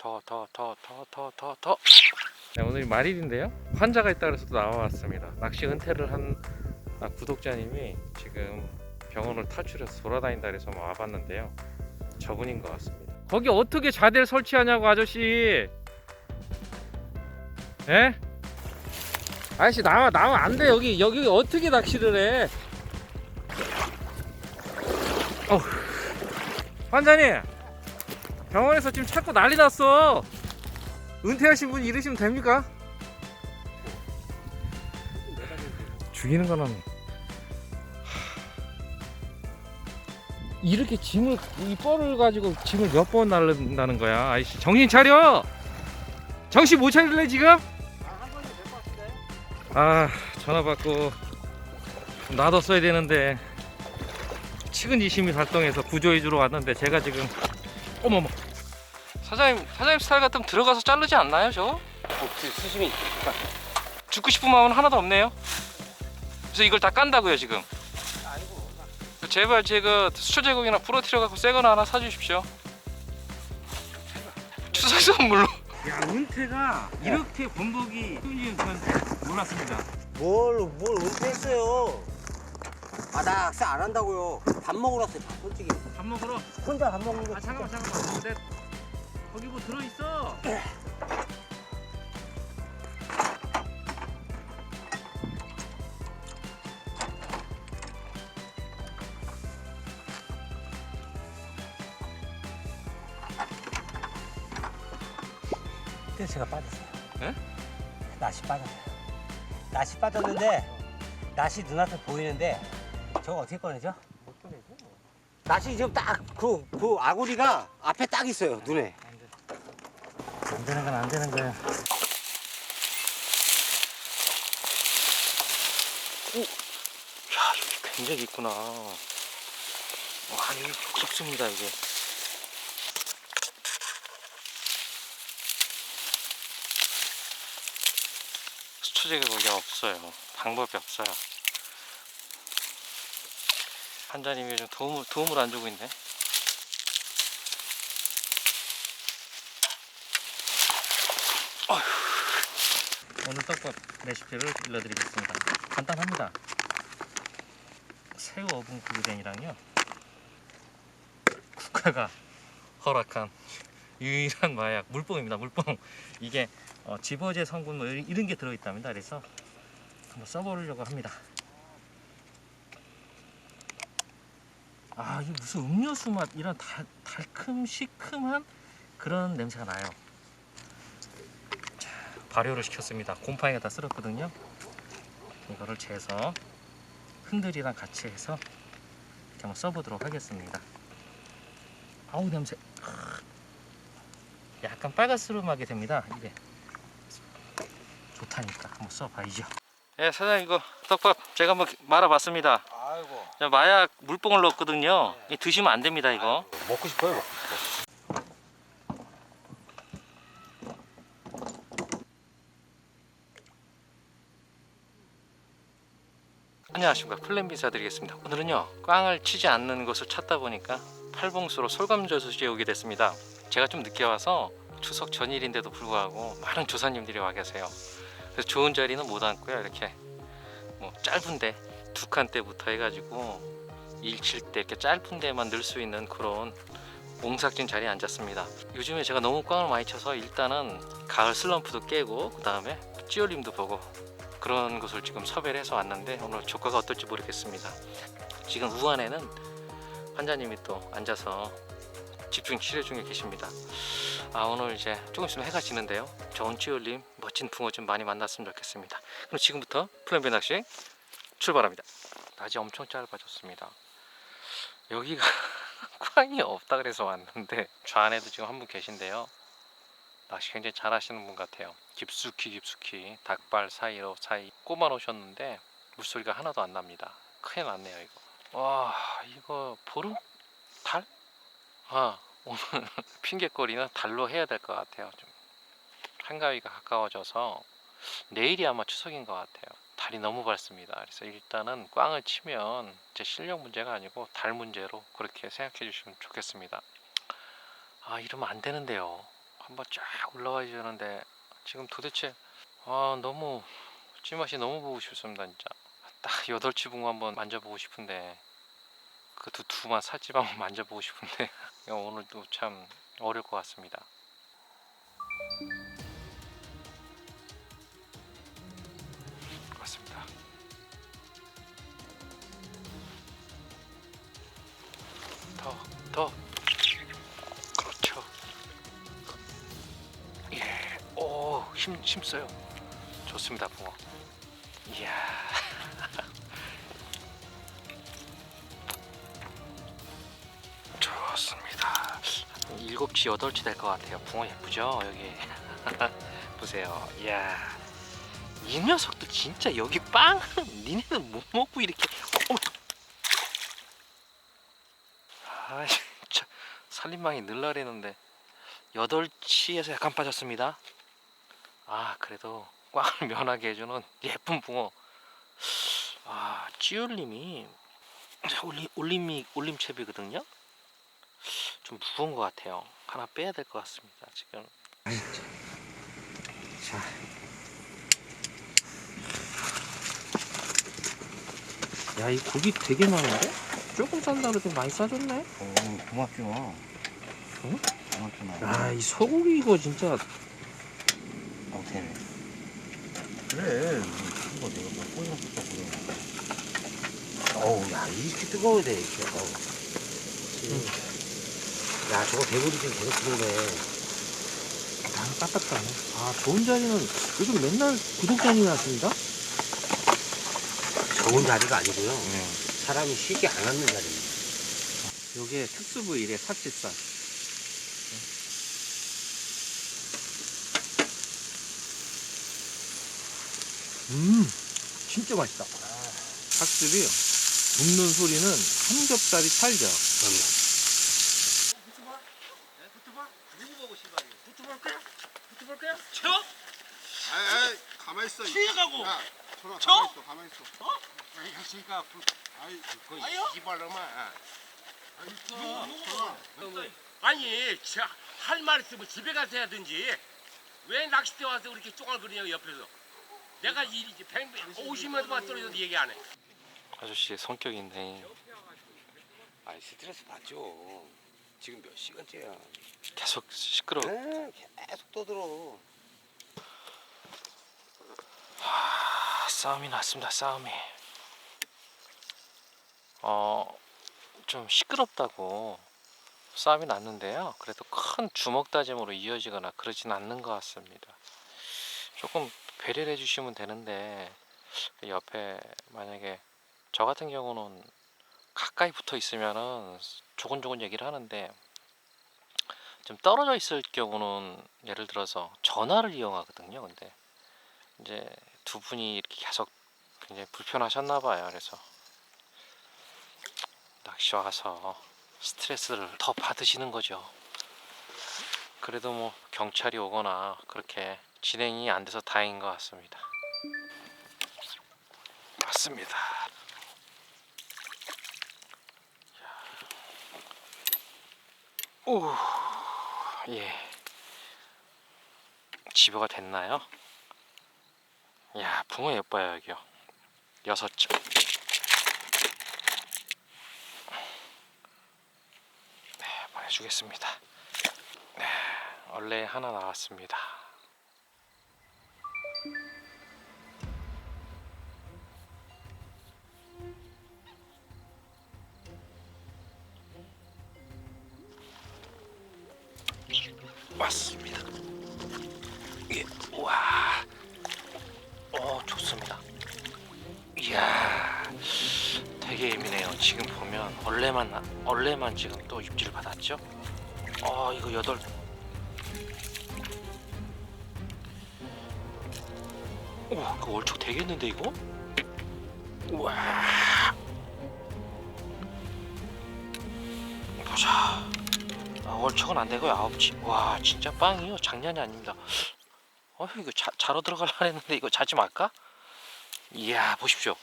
더 더 더 더 더 더 더. 네, 오늘 말일인데요. 환자가 있다 그래서 또 나와왔습니다. 낚시 은퇴를 한 아, 구독자님이 지금 병원을 탈출해서 돌아다닌다 그래서 뭐 와봤는데요. 저분인 것 같습니다. 거기 어떻게 자대를 설치하냐고 아저씨. 예? 아저씨 나와 나와 안돼 여기 여기 어떻게 낚시를 해? 어. 환자님 병원에서 지금 찾고 난리 났어. 은퇴하신 분 이러시면 됩니까? 죽이는 거는 이렇게 짐을 이 뻘을 가지고 짐을 몇 번 날른다는 거야 아이씨 정신 차려 정신 못 차릴래 지금? 아 전화 받고 놔뒀어야 되는데 측은지심이 발동해서 구조해주러 왔는데 제가 지금 어머머 사장님 사장님 스타일 같으면 들어가서 자르지 않나요 저? 수심이 죽고 싶은 마음은 하나도 없네요. 그래서 이걸 다 깐다고요 지금? 아니고 제발 제가 수초 제공이나 부러뜨려 갖고 새 거나 하나 사주십시오. 추석 선물로 야 은퇴가 이렇게 번복이 쉬운지는 저는 몰랐습니다. 뭘뭘 은퇴했어요? 아나 학생 안 한다고요. 밥 먹으러 왔어요 밥 솔직히. 밥 먹으러? 혼자 밥 먹는 거 아 잠깐만 잠깐만. 근데 거기 뭐 들어있어 스트레스가 빠졌어요 예? 낯이 빠졌어요 낯이 빠졌는데 낯이 눈앞에 보이는데 저거 어떻게 꺼내죠? 못 꺼내죠 낯이 지금 딱 그 그 아구리가 앞에 딱 있어요 눈에 안 되는 건 안 되는 거야. 야 여기 굉장히 있구나. 와 여기 깊습니다 이게. 수초제가 거기 없어요. 방법이 없어요. 환자님이 좀 도움을, 도움을 안 주고 있네 오늘 떡밥 레시피를 알려드리겠습니다. 간단합니다. 새우 어분 구이den이랑요 국가가 허락한 유일한 마약 물뽕입니다. 물뽕 이게 어, 집어제 성분 뭐 이런 게 들어있답니다. 그래서 한번 써보려고 합니다. 아 이게 무슨 음료수 맛 이런 달, 달큼 시큼한 그런 냄새가 나요. 발효를 시켰습니다. 곰팡이가 다 쓸었거든요. 이거를 재서 흔들이랑 같이 해서 이렇게 한번 써보도록 하겠습니다. 아우 냄새. 아, 약간 빨간스름하게 됩니다. 이게 좋다니까 한번 써봐야죠. 예, 사장님 이거 떡밥 제가 한번 말아봤습니다. 아이고 마약 물뽕을 넣었거든요. 이 드시면 안 됩니다 이거. 먹고 싶어요 안녕하십니까 플랜 비사 드리겠습니다. 오늘은요 꽝을 치지 않는 곳을 찾다 보니까 팔봉수로 솔감젓을 오게 됐습니다. 제가 좀 늦게 와서 추석 전일인데도 불구하고 많은 조사님들이 와 계세요. 그래서 좋은 자리는 못 앉고요. 이렇게 뭐 짧은데 두 칸대부터 해가지고 일칠 때 이렇게 짧은 데만 넣을 수 있는 그런 옹삭진 자리에 앉았습니다. 요즘에 제가 너무 꽝을 많이 쳐서 일단은 가을 슬럼프도 깨고 그 다음에 찌올림도 보고 그런 곳을 지금 섭외를 해서 왔는데 오늘 조과가 어떨지 모르겠습니다. 지금 우한에는 환자님이 또 앉아서 집중 치료 중에 계십니다. 아 오늘 이제 조금 있으면 해가 지는데요. 좋은 찌올림 멋진 붕어 좀 많이 만났으면 좋겠습니다. 그럼 지금부터 플랜비 낚시 출발합니다. 낮이 엄청 짧아졌습니다. 여기가 꽝이 없다 그래서 왔는데 저 안에도 지금 한 분 계신데요. 낚시 굉장히 잘 하시는 분 같아요. 깊숙이 깊숙이 닭발 사이로 사이 꼽아 놓으셨는데 물소리가 하나도 안 납니다. 큰일 났네요 이거. 와 이거 보름 달? 아 오늘 핑계거리는 달로 해야 될 것 같아요. 좀 한가위가 가까워져서 내일이 아마 추석인 것 같아요. 달이 너무 밝습니다. 그래서 일단은 꽝을 치면 제 실력 문제가 아니고 달 문제로 그렇게 생각해 주시면 좋겠습니다. 아 이러면 안 되는데요. 한번 쫙 올라와야 되는데 지금 도대체 아 너무 찌맛이 너무 보고 싶습니다 진짜. 딱 여덟치 붕어 한번 만져보고 싶은데 그 두툼한 살집 한번 만져보고 싶은데 오늘도 참 어려울 것 같습니다. 그렇습니다. 더, 더. 힘, 힘 써요. 좋습니다, 붕어. 이야. 좋습니다. 일곱치, 여덟치 될것 같아요. 붕어 예쁘죠? 여기. 보세요. 이야. 이 녀석도 진짜 여기 빵! 니네는 못 먹고 이렇게. 아 진짜 살림망이 늘라리는데 여덟치에서 약간 빠졌습니다. 아 그래도 꽝을 면하게 해주는 예쁜 붕어. 아 찌울림이 올림 올림이 올림채비거든요. 좀 무거운 것 같아요. 하나 빼야 될 것 같습니다. 지금. 자. 야 이 고기 되게 많은데? 조금 싼다 그래도 많이 싸줬네. 어, 고맙죠. 응? 고맙구나. 아이 소고기 이거 진짜 어떻게 그래. 이거 내가 몇 번이나 썼다 그래. 어우, 야, 이렇게 뜨거워야 돼, 이렇게. 어우. 야, 저거 대구리 지금 계속 들어오네. 아, 까딱하네. 아, 좋은 자리는 요즘 맨날 구독자님이 왔습니다. 좋은 자리가 아니고요. 사람이 쉽게 안 앉는 자리입니다. 요게 특수 부위래, 삭질살. 음, 진짜 맛있다. 삭질이 굽는 소리는 삼겹살이 찰져. 그럼요. 아이, 있어. 야, 있어, 가만히 있어. 어? 아이, 불, 아이, 그, 아니요? 이발로만. 아니, 저, 할말 있으면 집에 가서 해야든지. 왜 낚싯대 와서 이렇게 쪼갈거리냐고 옆에서. 내가 이 50m만 떨어져도 얘기 안 해. 아저씨 성격 있네. 아이, 스트레스 받죠. 지금 몇 시간째야. 계속 시끄러. 워 네, 계속 떠들어. 아, 싸움이 났습니다. 싸움이. 어, 좀 시끄럽다고 싸움이 났는데요. 그래도 큰 주먹 다짐으로 이어지거나 그러진 않는 것 같습니다. 조금 배려를 해주시면 되는데 그 옆에 만약에 저 같은 경우는 가까이 붙어 있으면은 조곤조곤 얘기를 하는데 좀 떨어져 있을 경우는 예를 들어서 전화를 이용하거든요. 근데 이제 두 분이 이렇게 계속 굉장히 불편하셨나 봐요. 그래서 낚시 와서 스트레스를 더 받으시는 거죠. 그래도 뭐 경찰이 오거나 그렇게 진행이 안 돼서 다행인 것 같습니다. 맞습니다. 오, 예. 집어가 됐나요? 야, 붕어 예뻐요, 여기요. 여섯 점. 네, 보내주겠습니다. 네, 원래 하나 나왔습니다. 왔습니다. 받았죠. 어 이거 여덟. 오, 그 월척 되겠는데 이거? 우와. 보자. 아, 월척은 안 되고요. 아홉치. 와, 진짜 빵이요. 장난이 아닙니다. 어 이거 자, 자러 들어가려 했는데 이거 자지 말까? 이야 보십시오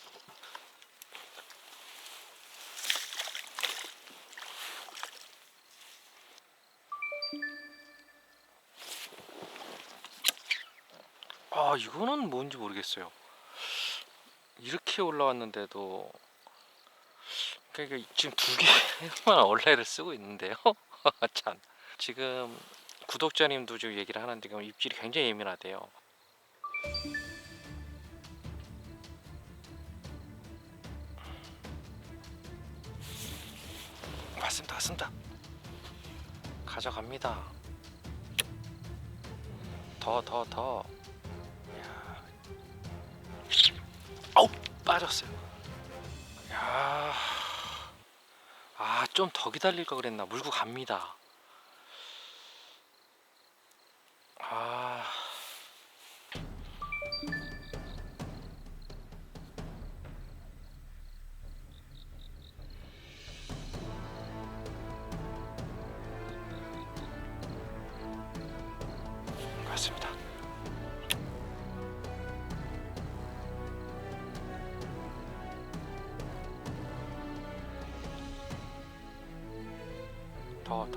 이거는 뭔지 모르겠어요. 이렇게 올라왔는데도 그러니까 지금 두 개만 얼레를 쓰고 있는데요. 참 지금 구독자님도 지금 얘기를 하는데 지금 입질이 굉장히 예민하대요. 맞습니다, 맞습니다. 가져갑니다. 더, 더, 더. 아우 빠졌어요. 야, 아좀 더 기다릴 걸 그랬나? 물고 갑니다. 아.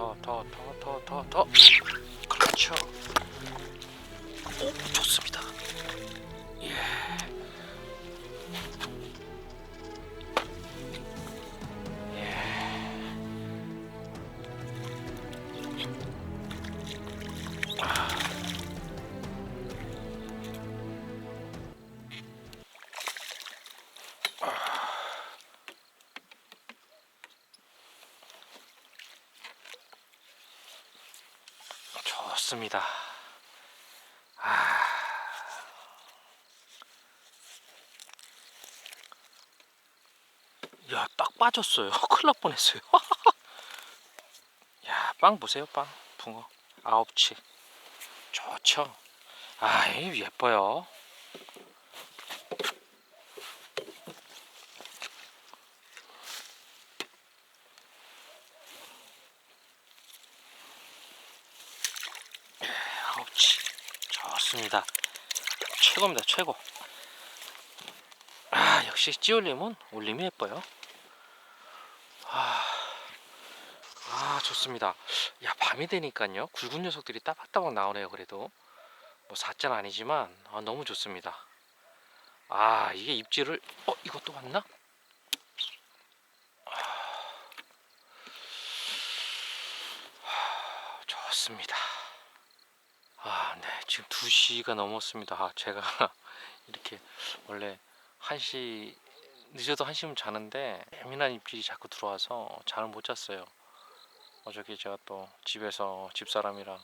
더, 더, 더, 더, 더, 더, 더. 그렇죠. 오, 좋습니다. 예. 좋습니다. 아. 야, 딱 빠졌어요. 큰일 날 뻔했어요. 야, 빵 보세요, 빵. 붕어. 아홉치. 좋죠. 아, 이 예뻐요. 아홉치. 좋습니다. 최고입니다, 최고. 아, 역시 찌올림은 올림이 예뻐요. 아, 아, 좋습니다. 야, 밤이 되니까요. 굵은 녀석들이 따박따박 나오네요, 그래도. 뭐 사자는 아니지만 아, 너무 좋습니다. 아, 이게 입질을 어, 이것도 왔나? 아, 좋습니다. 아, 네. 지금 2시가 넘었습니다. 아, 제가 이렇게 원래 1시 늦어도 1시면 자는데 예민한 입질이 자꾸 들어와서 잠을 못 잤어요. 어저께 제가 또 집에서 집사람이랑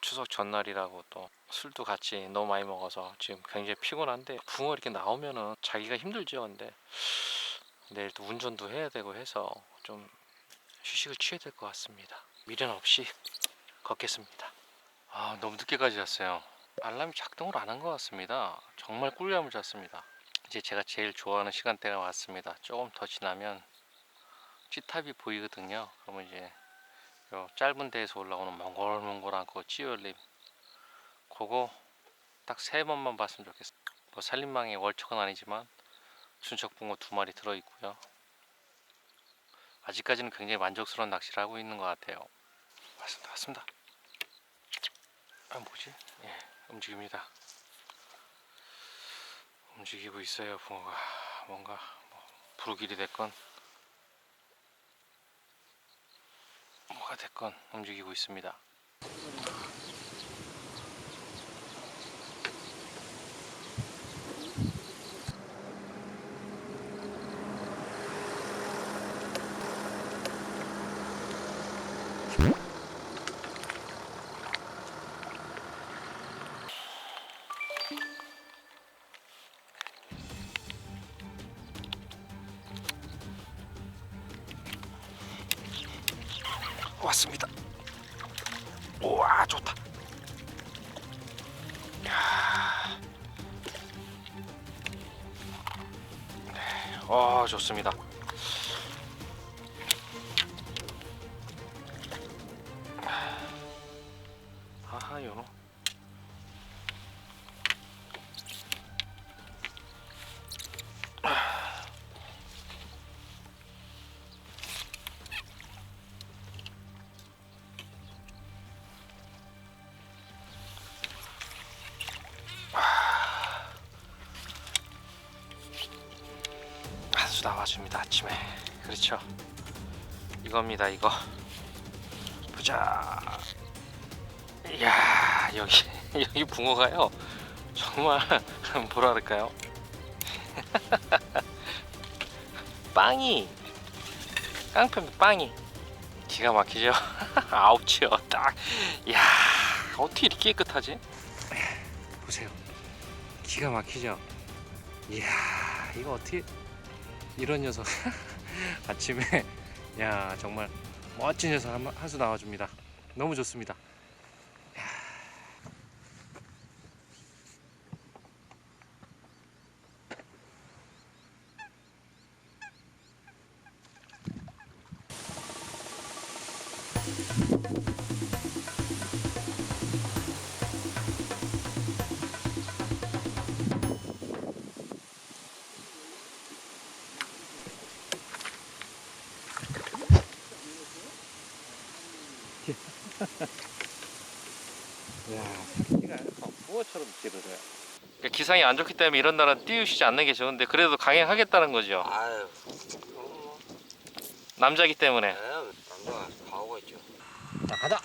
추석 전날이라고 또 술도 같이 너무 많이 먹어서 지금 굉장히 피곤한데 붕어 이렇게 나오면은 자기가 힘들죠. 근데 내일 또 운전도 해야 되고 해서 좀 휴식을 취해야 될 것 같습니다. 미련 없이 걷겠습니다. 아 너무 늦게까지 잤어요. 알람이 작동을 안 한 것 같습니다. 정말 꿀잠을 잤습니다. 이제 제가 제일 좋아하는 시간대가 왔습니다. 조금 더 지나면 찌탑이 보이거든요. 그러면 이제 요 짧은 데에서 올라오는 몽골몽골한 그 찌올림 그거 딱 세 번만 봤으면 좋겠어요. 뭐 살림망에 월척은 아니지만 순척붕어 두 마리 들어 있고요. 아직까지는 굉장히 만족스러운 낚시를 하고 있는 것 같아요. 맞습니다, 맞습니다. 아 뭐지? 예, 움직입니다. 움직이고 있어요, 붕어가 뭔가 뭐 부르길이 됐건 뭐가 됐건 움직이고 있습니다. 왔습니다. 우와 좋다. 어 좋습니다. 나와줍니다 아침에. 그렇죠. 이겁니다 이거. 보자. 이야 여기 여기 붕어가요? 정말 뭐랄까요? 빵이. 깡패 빵이. 기가 막히죠? 아홉치요 딱. 이야 어떻게 이렇게 깨끗하지? 보세요. 기가 막히죠? 이야 이거 어떻게 이런 녀석 아침에 야 정말 멋진 녀석 한, 한수 나와줍니다. 너무 좋습니다 부어처럼 길어져요. 그러니까 기상이 안 좋기 때문에 이런 날은 띄우시지 않는 게 좋은데 그래도 강행하겠다는 거죠. 아유, 남자기 때문에. 남자가 가오가 있죠. 자, 가자.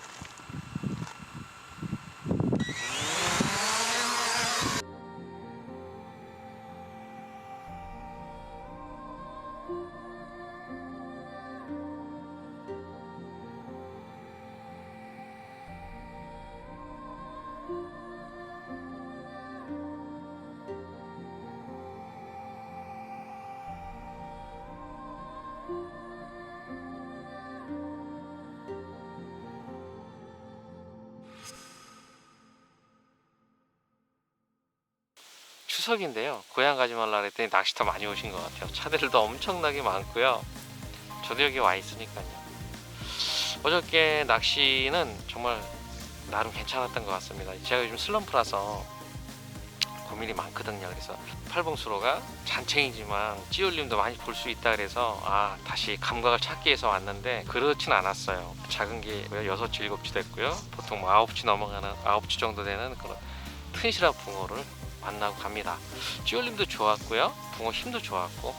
추석인데요. 고향 가지 말라 그랬더니 낚시터 많이 오신 것 같아요. 차들도 엄청나게 많고요. 저도 여기 와 있으니까요. 어저께 낚시는 정말 나름 괜찮았던 것 같습니다. 제가 요즘 슬럼프라서 고민이 많거든요. 그래서 팔봉수로가 잔챙이지만 찌울림도 많이 볼 수 있다 그래서 아 다시 감각을 찾기 위해서 왔는데 그렇진 않았어요. 작은 게 여섯 치 일곱 치 됐고요. 보통 뭐 아홉 치 넘어가는 아홉 치 정도 되는 그런 튼실한 붕어를 만나고 갑니다. 찌울림도 좋았고요. 붕어 힘도 좋았고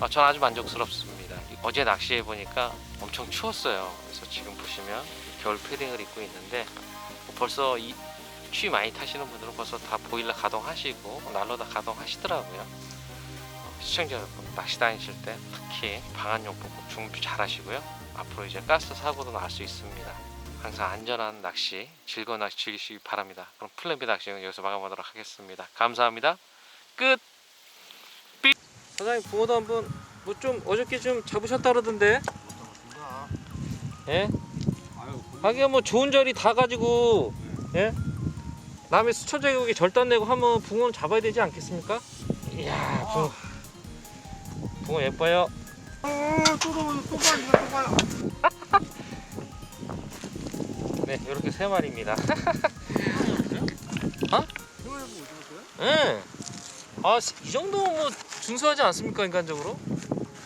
아, 전 아주 만족스럽습니다. 어제 낚시해 보니까 엄청 추웠어요. 그래서 지금 보시면 겨울 패딩을 입고 있는데 벌써 이 추위 많이 타시는 분들은 벌써 다 보일러 가동하시고 난로 다 가동하시더라고요. 어, 시청자 여러분 낚시 다니실 때 특히 방한용품 꼭 준비 잘 하시고요. 앞으로 이제 가스 사고도 날 수 있습니다. 항상 안전한 낚시, 즐거운 낚시 즐기시기 바랍니다. 그럼 플랜비 낚시는 여기서 마감하도록 하겠습니다. 감사합니다. 끝. 삐. 사장님 붕어도 한번 뭐 좀 어저께 좀 잡으셨다 그러던데. 예? 하기야 뭐 좋은 자리 다 가지고 예? 남의 수초 제국에 절단 내고 하면 붕어는 잡아야 되지 않겠습니까? 이야 붕어 붕어 예뻐요. 어, 또 가요, 또 가요, 또 가요. 네 이렇게 세 마리입니다. 어디 갔어요? 예. 아이 정도면 뭐 준수하지 않습니까 인간적으로?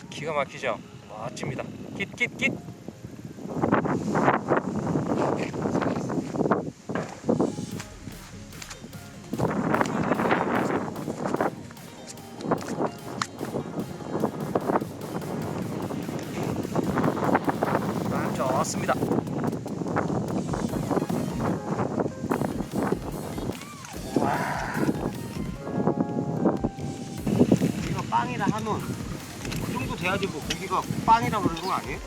기가 막히죠. 멋집니다. 깃 깃 깃. 빵이라 그러는 거 아니에요?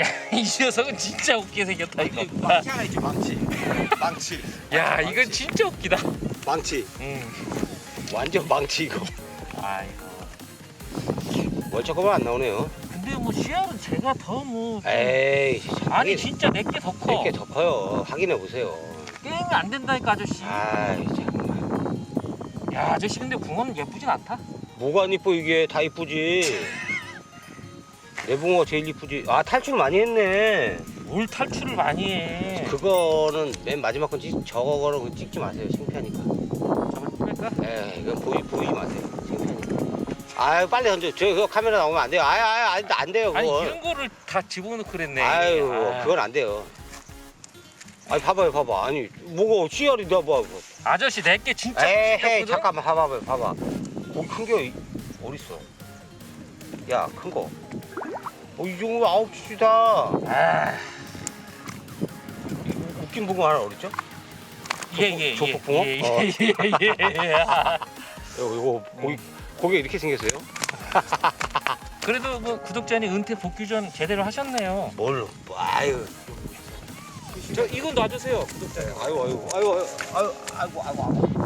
야, 이 녀석은 진짜 웃기게 생겼다 이거. 망치 하나 있지 망치. 망치. 야, 이건 진짜 웃기다. 망치. 음. 완전 망치 이거. 아이고. 월척거만 안 나오네요. 근데 뭐 씨알은 제가 더 뭐. 에이. 아니 진짜 내게 더 커. 이렇게 더 커요. 확인해 보세요. 게임이 안 된다니까 아저씨. 아이 정말. 야, 아저씨 근데 붕어는 예쁘진 않다. 뭐가 안 이뻐 이게 다 이쁘지. 내붕어 제일 이쁘지. 아 탈출 많이 했네. 뭘 탈출을 많이 해. 그거는 맨 마지막 건 찍, 저거는 찍지 마세요. 창피하니까. 저걸 찍을까? 에 이건 보이 보이지 마세요. 창피하니까. 아유 빨리 던져. 저 그거 카메라 나오면 안 돼요. 아유 아유 안, 안 돼요 아니 그건. 이런 거를 다 집어넣고 그랬네. 아유 아. 그건 안 돼요. 아니 봐봐요 봐봐. 아니 뭐가 씨알이 나 봐. 아저씨 내게 진짜 에헤이 웃겼거든? 잠깐만 봐봐요 봐봐. 고기 큰게 어딨어? 야, 큰 거. 어, 이 정도 아홉 시다. 아. 이 웃긴 붕어 하나 어딨죠? 예예 조폭 붕어? 어. 예예예. 이거, 이거 고기, 고기 이렇게 생겼어요? 그래도 뭐 구독자님 은퇴 복귀 전 제대로 하셨네요. 뭘로? 아유. 저 이거 놔주세요 구독자님. 아유, 아유, 아유, 아유, 아유, 아이고, 아이고, 아이고.